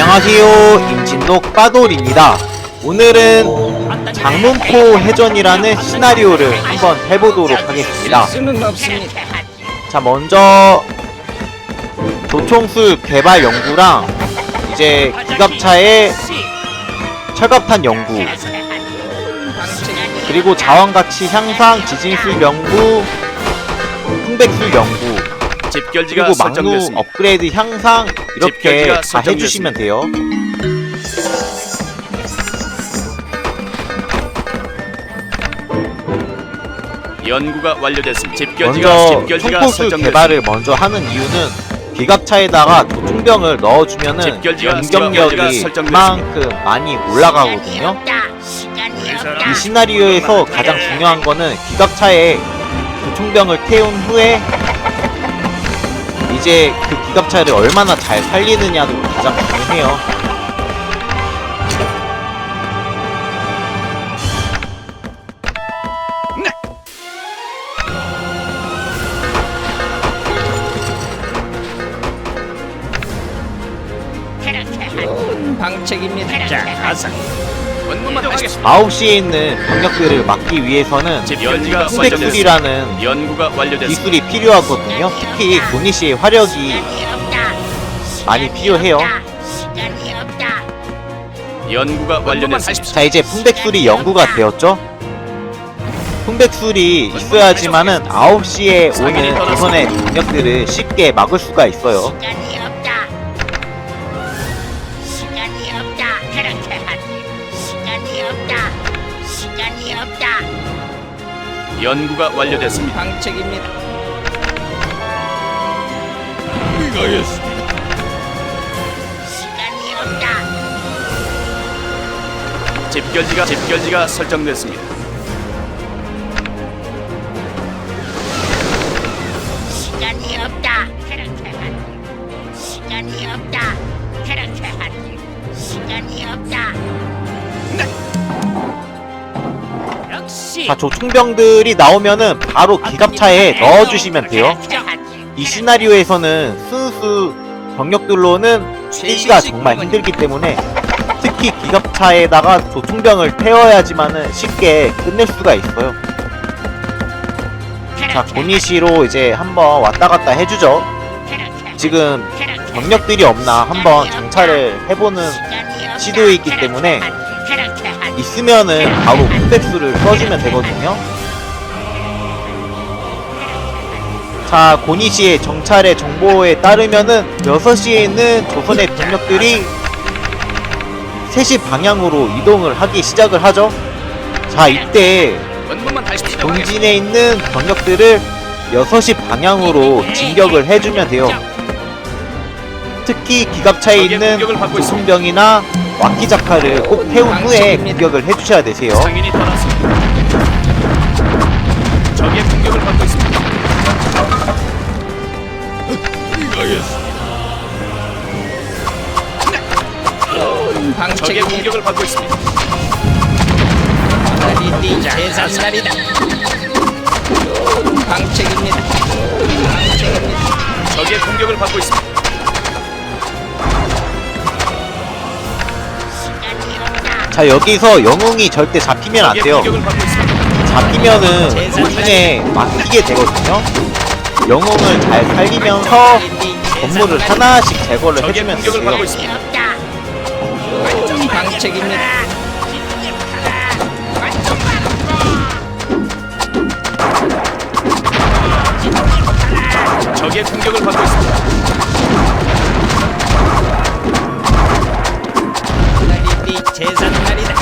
안녕하세요. 임진록 빠돌입니다. 오늘은 장문포 해전이라는 시나리오를 한번 해보도록 하겠습니다. 자 먼저 조총술 개발 연구랑 이제 기갑차의 철갑탄 연구 그리고 자원가치 향상 지진술 연구 풍백술 연구 집결지가 그리고 막루 설정됐습니다. 업그레이드 향상 이렇게 집결지가 다. 해주시면 돼요 연구가 완료됐습니다. 집결지가 먼저 집결지가 설정됐습니다. 개발을 먼저 하는 이유는 기갑차에다가 넣어주면은 집결지가 연경력이 설정됐습니다. 그만큼 많이 올라가거든요. 이 시나리오에서 가장 중요한 거는 기갑차에 조총병을 태운 후에 이제 그 기갑차를 얼마나 잘 살리느냐도 가장 중요해요. 좋은 방책입니다. 자, 하겠습니다. 9시에 있는 병력들을 막기 위해서는 연구가 완료됐습니다. 기술이 필요하거든요. 특히 고니시의 화력이 많이 필요해요. 연구가 완료됐습니다. 자 이제 풍백술이 연구가 되었죠? 풍백술이 있어야지만은 9시에 오는 조선의 병력들을 쉽게 막을 수가 있어요. 연구가 완료됐습니다. 방책입니다. 시간이 없다. 집결지가 집결지가 설정됐습니다. 시간이 없다. 그렇게 하지. 시간이 없다. 그렇게 하지. 시간이 없다. 역시. 자 조총병들이 나오면은 바로 기갑차에 넣어주시면 돼요. 이 시나리오에서는 순수 병력들로는 뛰기가 정말 힘들기 때문에 특히 기갑차에다가 조총병을 태워야지만은 쉽게 끝낼 수가 있어요. 자 고니시로 이제 한번 왔다 갔다 해주죠. 지금 병력들이 없나 한번 정찰을 해보는 시도에 있기 때문에 있으면은 바로 흑백수를 써주면 되거든요. 자, 고니시의 정찰의 정보에 따르면은 6시에 있는 조선의 병력들이 3시 방향으로 이동을 하기 시작을 하죠. 자, 이때 동진에 있는 병력들을 6시 방향으로 진격을 해주면 돼요. 특히 기갑차에 있는. 조총병이나 와키자카를 꼭 태운 후에 공격을 해주셔야 되세요. 상인이 떠났습니다. 적의 공격을 받고 있습니다. 적의 방책입니다. 공격을 받고 있습니다. 네. 좋은 방책입니다. 방책입니다. 적의 공격을 받고 있습니다. 자, 여기서 영웅이 절대 잡히면 안 돼요. 잡히면은 도중에 막히게 되거든요. 영웅을 잘 살리면서 건물을 하나씩 제거를 해주면 되고요. 방책입니다. 적의 공격을 받고 있습니다. 재산 날이다.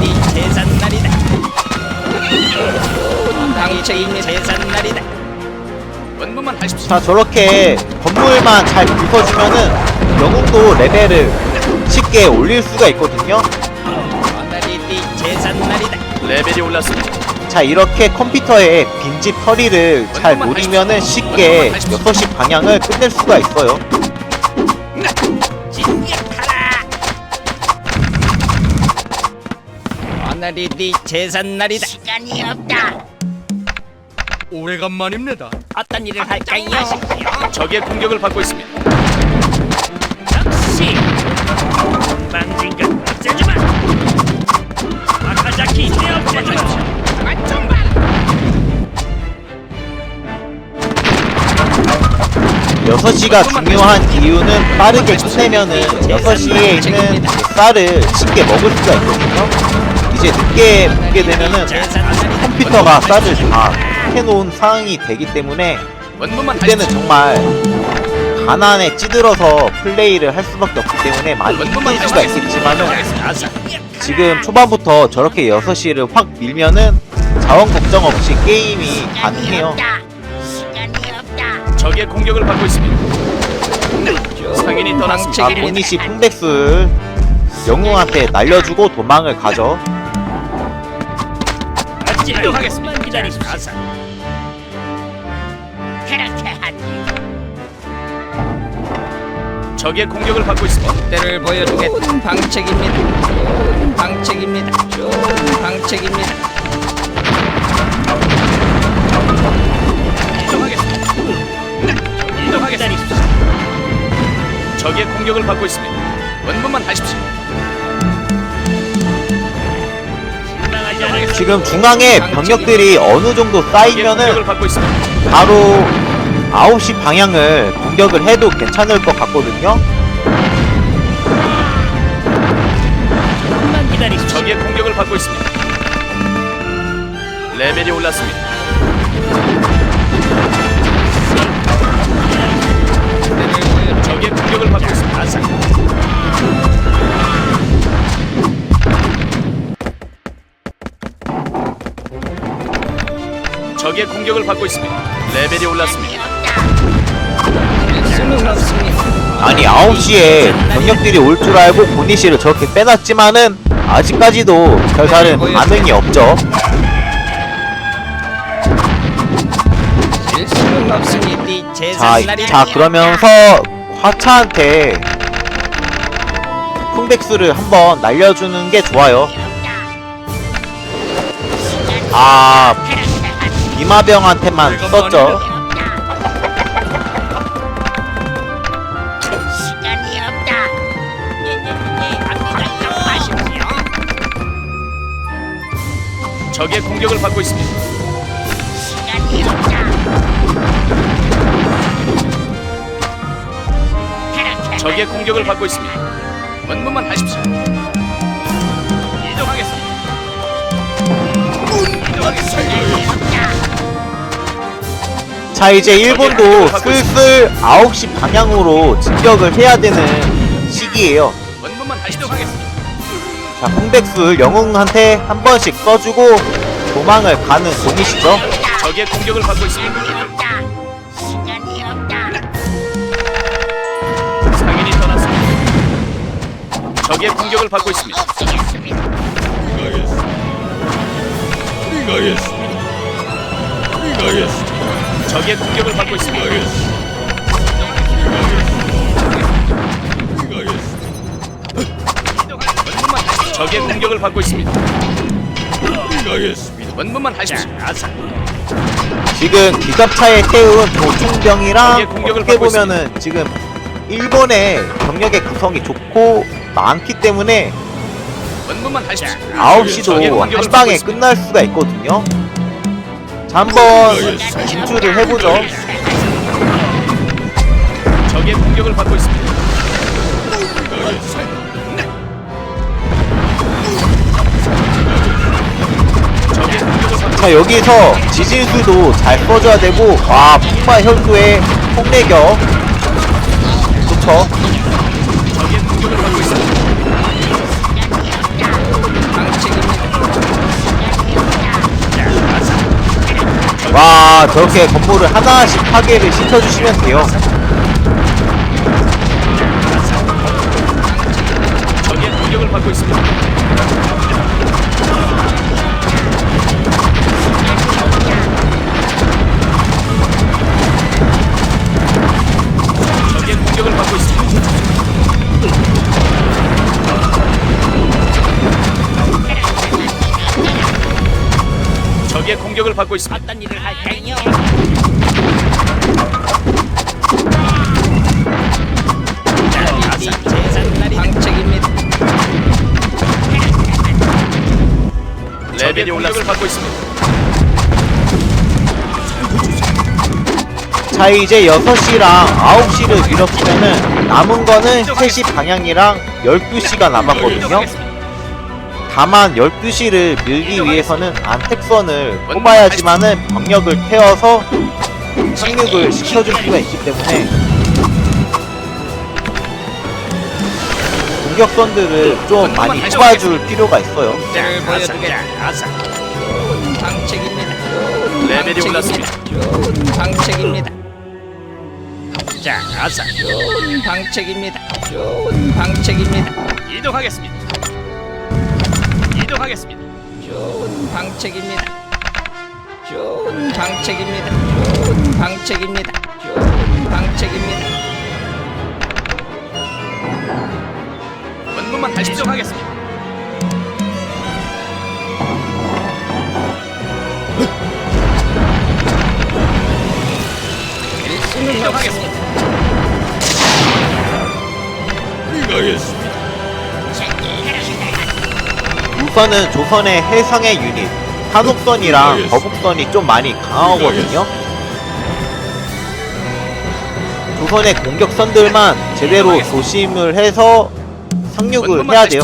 네. 원문만 하십시오. 자, 저렇게 건물만 잘 부숴주면은 영웅도 레벨을 쉽게 올릴 수가 있거든요. 네 날이다. 레벨이 올랐습니다. 자, 이렇게 컴퓨터에 빈집 처리를 잘 노리면은 쉽게 6시 방향을 끝낼 수가 있어요. 오늘이 네 재산 날이다. 시간이 없다. 오래간만입니다. 어떤 일을 할까요? 적의 공격을 받고 있습니다. 역시 것 없애주마 아카자키 내 없애주마 여섯 시가 중요한 이유는 빠르게 끝내면은 여섯 시에 있는 쌀을 쉽게 먹을 수가 있거든요. 이제 늦게 먹게 되면은. 컴퓨터가 쌀을 다 해놓은 상황이 되기 때문에 그때는. 정말 가난에 찌들어서 플레이를 할 수밖에 없기 때문에 많이 힘들 수가 있겠지만은. 지금 초반부터 저렇게 6시를 확 밀면은 자원 걱정 없이 게임이 가능해요. 적의 공격을 받고 있습니다. 상인이 떠났습니다. 자, 보니시 풍백술 영웅한테 날려주고 도망을 가죠. 이동하겠습니다. 조금만 기다리십시오 아사. 그렇게 하지 적의 공격을 받고 있습니다. 때를 보여주겠다. 방책입니다. 좋은 방책입니다. 좋은 방책입니다. 이동하겠습니다. 적의 공격을 받고 있습니다. 원문만 하십시오. 않을 지금 중앙에 병력들이 어느 정도 적의 공격을 쌓이면은 받고 있습니다. 바로 9시 방향을 공격을 해도 괜찮을 것 같거든요. 조금만 기다리십시오 적의 공격을 받고 있습니다. 레벨이 올랐습니다. 적의 공격을 받고 있습니다. 레벨이 올랐습니다. 아니 9시에 병력들이 올 줄 알고 보니시를 저렇게 빼놨지만은 아직까지도 별다른 반응이 없죠. 자. 자 그러면서 화차한테 풍백수를 한번 날려주는 게 좋아요. 아 비마병한테만 썼죠. 시간이 없다 걱정마십시오 적의 공격을 받고 있습니다. 시간이 없다 그렇게 적의 공격을 받고 있습니다. 원문만 하십시오. 자 이제 일본도 슬슬 9시 방향으로 진격을 해야 되는 시기예요. 자 풍백술 영웅한테 한 번씩 써주고 도망을 가는 동이시죠. 적의 공격을 받고 있습니다. 상인이 떠났습니다. 적의 공격을 받고 있습니다. 없애겠습니다 적의 공격을 받고 있습니다. 적의 공격을 받고 있습니다. 원문만 하십시오. 아사. 지금 기갑차에 태운 공격을 어떻게 받고 보면은 지금 일본의 병력의 구성이 좋고 많기 때문에 원문만 하십시오. 적의 9시도 공격을 한 방에. 끝날 수가 있거든요. 자, 한번 진출을 해보죠. 적의 공격을 받고 있습니다. 자, 여기서 지진수도 잘 써줘야 되고, 와, 폭발 혈수의 폭내격. 좋죠. 와, 저렇게 건물을 하나씩 파괴를 시켜주시면 돼요. 적의 공격을 받고 있습니다. 공격을 받고 있습니다. 어떤 일을 할까요? 방책입니다. 레벨이 올랐습니다. 받고 있습니다. 자 이제 6시랑 9시를 밀었으면은 남은 거는 3시 방향이랑 12시가 남았거든요 다만 12시를 밀기 위해서는 안택선을 뽑아야지만은 병력을 태워서 착륙을 시켜줄 수가 있기 때문에 공격선들을 좀 많이 뽑아줄 필요가 있어요. 방책입니다. 레벨이 올랐습니다. 좋은 방책입니다. 자, 아사. 좋은 방책입니다. 좋은 방책입니다. 이동하겠습니다. 이동하겠습니다. 좋은 방책입니다. 좋은 방책입니다. 좋은 방책입니다. 좋은 방책입니다. 원문만 다시 이동하겠습니다. 일수는 이동하겠습니다. 없습니다. 우선은 조선의 해상의 유닛 한옥선이랑 거북선이 좀 많이 강하거든요 조선의 공격선들만 제대로 조심을 해서 상륙을 해야 돼요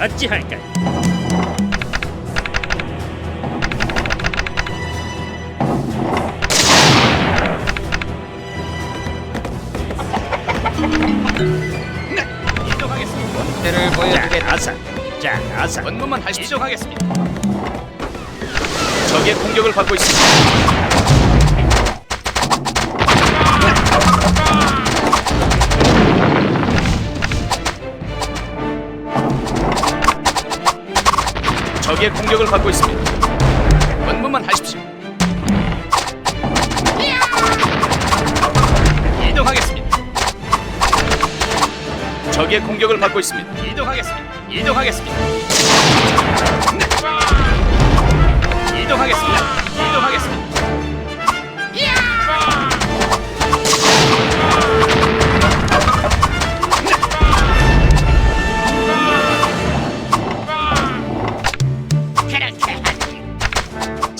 어찌할까? 아사. 원문만 다시 이동하겠습니다. 적의 공격을 받고 있습니다. 적의 공격을 받고 있습니다. 원문만 하십시오. 이동하겠습니다. 적의 공격을 받고 있습니다. 이동하겠습니다. 이동하겠습니다.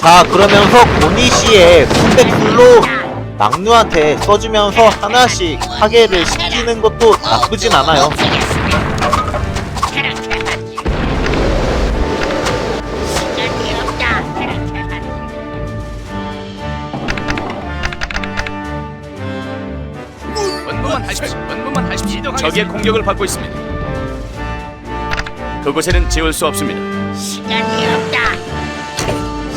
자 그러면서 고니시의 컴백술로 낙누한테 써주면서 하나씩 파괴를 시키는 것도 나쁘진 않아요 적의 공격을 받고 있습니다. 그곳에는 지울 수 없습니다. 시간이 없다.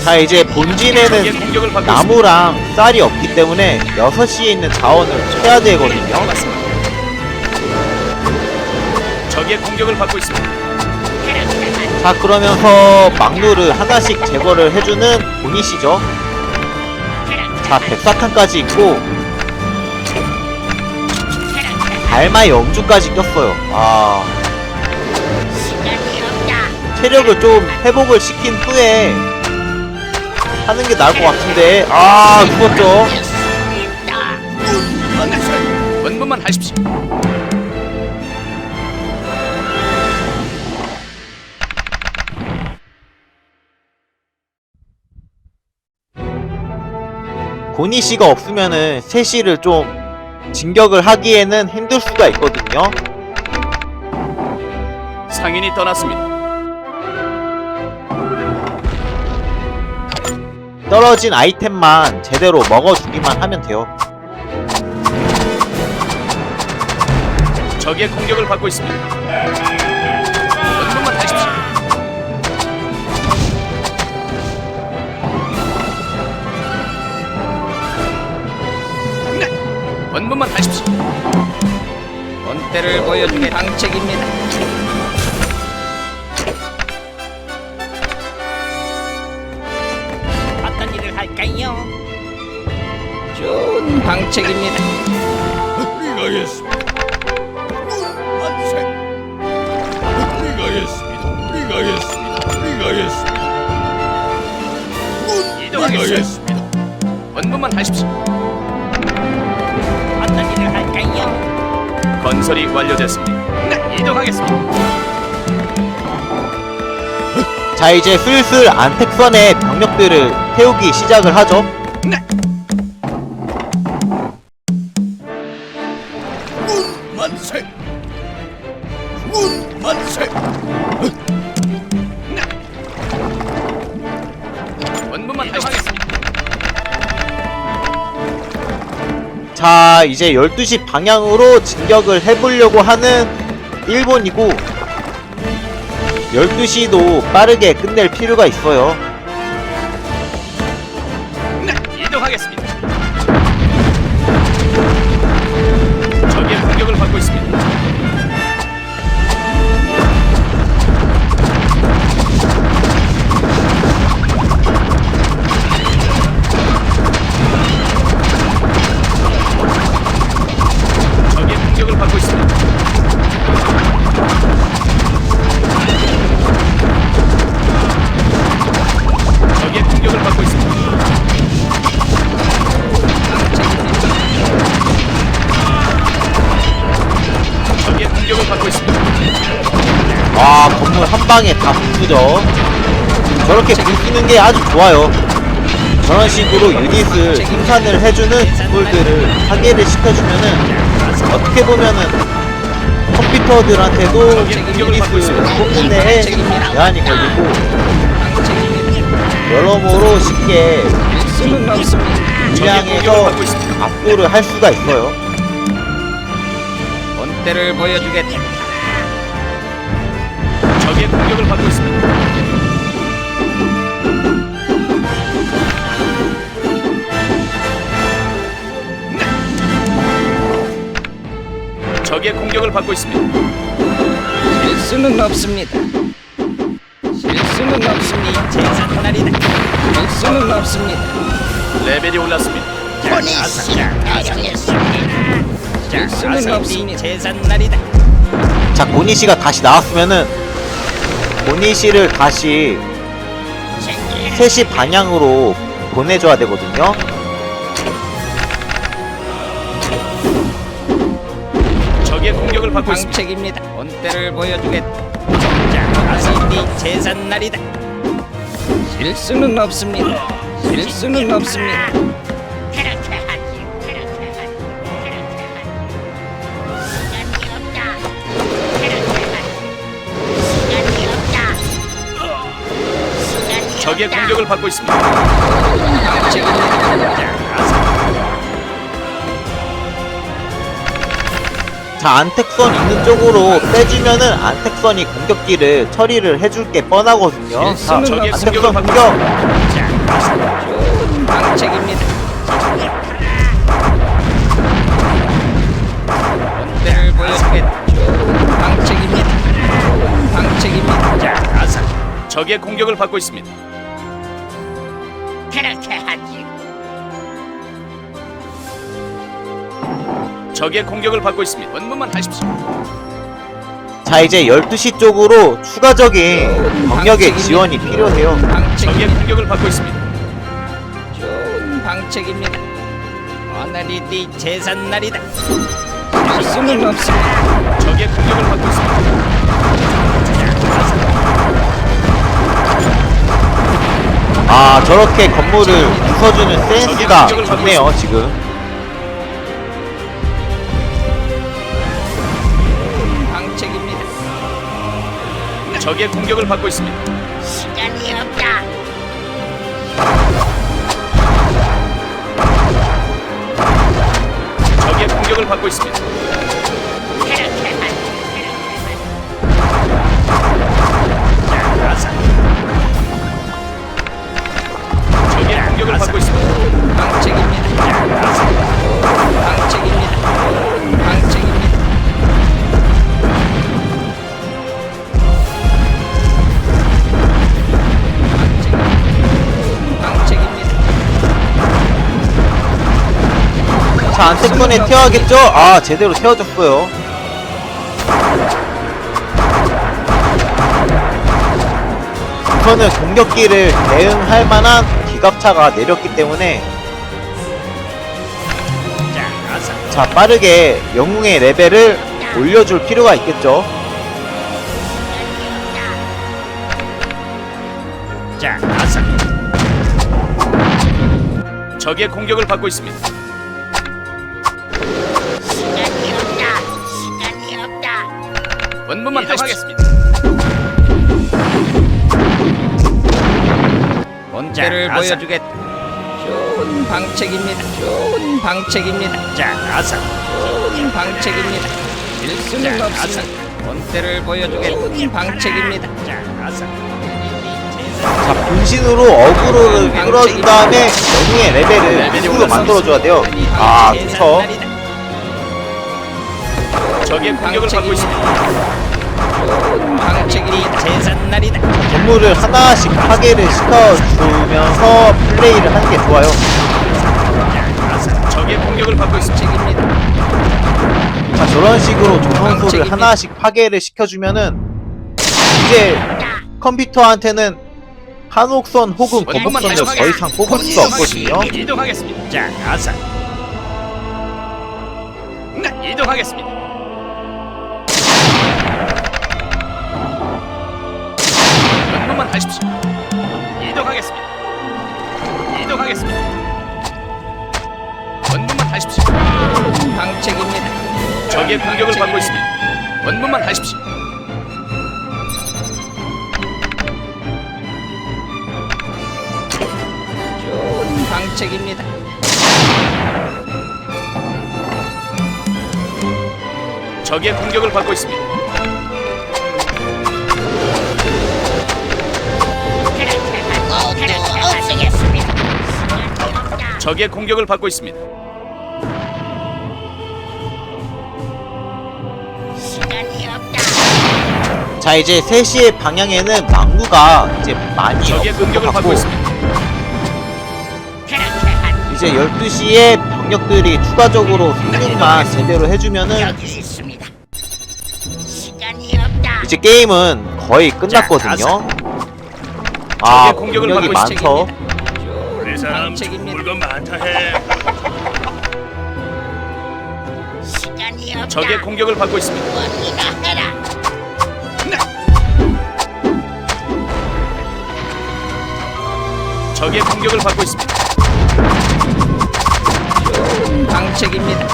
자 이제 적의 본진에는 공격을 받고 있습니다. 나무랑 쌀이 없기 때문에 6시에 있는 자원을 쳐야 되거든요 적의 공격을 받고 있습니다. 자 그러면서 막루를 하나씩 제거를 해주는 그렇게 자 백사탄까지 있고 달마 영주까지 꼈어요 아. 체력을 좀 회복을 시킨 후에 하는 게 나을 것 같은데 아 죽었죠. 원문만 하십시오. 고니시가 없으면은 세시를 좀 진격을 하기에는 힘들 수가 있거든요 상인이 떠났습니다. 떨어진 아이템만 제대로 먹어주기만 하면 돼요 적의 공격을 받고 있습니다. 원문만 하십시오. 본때를 보여주게 방책입니다. 어떤 일을 할까요? 좋은 방책입니다. 가겠습니다. 만세. 가겠습니다. 가겠습니다. 가겠습니다. 이동하겠습니다. 원문만 하십시오. 건설이 완료됐습니다. 네, 이동하겠습니다. 자 이제 슬슬 안택선의 병력들을 태우기 시작을 하죠 이제 12시 방향으로 진격을 해보려고 하는 일본이고 12시도 빠르게 끝낼 필요가 있어요 방에 다 부수죠 저렇게 부수는 게 아주 좋아요 저런 식으로 유닛을 생산을 해주는 건물들을 파괴를 시켜주면은 어떻게 보면은 컴퓨터들한테도 유닛을 데에 제한이 걸리고 여러모로 쉽게 있습니다. 압도를 할 수가 있어요 본때를 보여주겠다. 적의 공격을 받고 있습니다. 네. 적의 공격을 받고 있습니다. 실수는 없습니다. 실수는 없습니다. 제산 날이다. 실수는 없습니다. 레벨이 올랐습니다. 실수는 없습니다. 제산 날이다. 자 고니 씨가 다시 나왔으면은 고니씨를 다시 3시 방향으로 보내줘야 되거든요 적의 공격을 받고 있습니다. 방책입니다. 본때를 보여주겠다. 어서 네 제산 날이다. 실수는 없습니다. 실수는 없습니다. 적의. 공격을 받고 있습니다. 자 안택선 있는 쪽으로 빼주면은 안택선이 공격기를 처리를 해줄 게 뻔하거든요 자 적의 안택선 공격 방책입니다. 보여주겠다. 방책입니다. 방책입니다. 자, 가서 적의 공격을 받고 있습니다. 그렇게 하지. 적의 공격을 받고 있습니다. 원문만 하십시오. 자 이제 12시 쪽으로 추가적인 병력의 지원이 필요해요 적의 방책입니다. 공격을 받고 있습니다. 좋은 방책입니다. 오늘이 네 제산 날이다. 실수는 없습니다. 적의 공격을 받고 있습니다. 저렇게 건물을 부숴주는 센스가 좋네요 지금 방책입니다. 적의 공격을 받고 있습니다. 시간이 없다. 적의 공격을 받고 있습니다. 공격을 받고 있습니다. 방책입니다. 방책입니다. 방책입니다. 방책입니다. 자 안택선에 태워야겠죠? 아 제대로 태워줬어요 우선은 공격기를 대응할 만한 기갑차가 내렸기 때문에 자, 빠르게 영웅의 레벨을 올려줄 필요가 있겠죠. 자, 어서. 적의 공격을 받고 있습니다. 시간이 없다. 시간이 없다. 원문만 하시겠습니다. 자, 어서. 보여주겠다. 좋은 방책입니다. 좋은 방책입니다. 자, 어서. 좋은 방책입니다. 일수는 자, 없습니다. 본때를 보여주겠다. 좋은 방책입니다. 자, 어서. 자 분신으로 어그로를 끌어준 다음에 영웅의 레벨을 일부러 만들어줘야 돼요. 아 그쵸. 적의 공격을 받고 있습니다. 방책입니다. 제삿 날이다. 건물을 하나씩 파괴를 시켜주면서 플레이를 하는 게 좋아요. 적의 공격을 받고 있습니다. 자 저런 식으로 조선소를 하나씩 파괴를 시켜주면은 이제 컴퓨터한테는 한옥선 혹은 거북선을 더 이상 뽑을 수가 없거든요. 이동하겠습니다. 자, 어서. 네, 이동하겠습니다. 원문만 하십시오. 이동하겠습니다. 이동하겠습니다. 원문만 하십시오. 방책입니다. 적의 공격을 받고 있습니다. 원문만 하십시오. 좋은 방책입니다. 적의 공격을 받고 있습니다. 적의 공격을 받고 있습니다. 시간이 없다. 자 이제 3시의 방향에는 망구가 이제 많이 적의 없을 것 공격을 받고 같고 있습니다. 그렇게 한 이제 12시에 병력들이 추가적으로 승리만 제대로 해주면은 여기 있습니다. 시간이 없다. 이제 게임은 거의 끝났거든요. 아 적의 공격을 공격이 받고 많죠. 좋은 방책입니다. 많다 해. 시간이 없다. 적의 공격을 받고 있습니다. 원이나 해라. 적의 공격을 받고 있습니다. 방책입니다.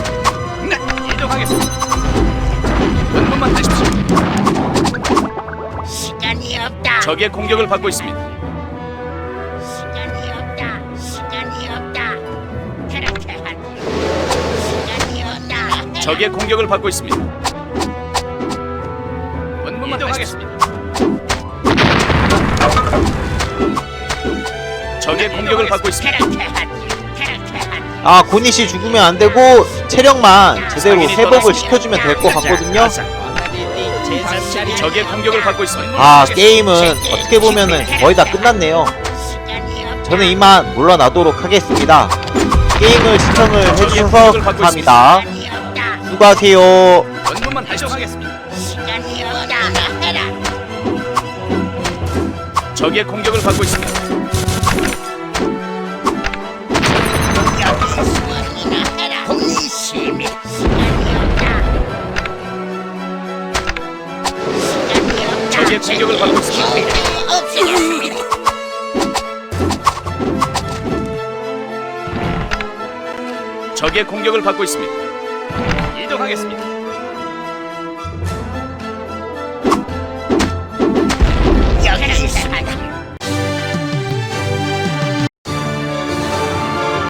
네, 이동하겠습니다. 원문만 하십시오. 시간이 없다. 적의 공격을 받고 있습니다. 적의 공격을 받고 있습니다. 원문만 이동하겠습니다. 적의 공격을 받고 있습니다. 아 고니 씨 죽으면 안 되고 체력만 제대로 회복을 시켜주면 될 것 같거든요. 적의 공격을 받고 있습니다. 아 게임은 어떻게 보면은 거의 다 끝났네요. 저는 이만 물러나도록 하겠습니다. 게임을 시청을 해주셔서 감사합니다. 수고하세요. 없다. 해라. 적의 공격을 받고. 적의 공격을 받고 있습니다. 적의 공격을 받고 있습니다. 이동하겠습니다.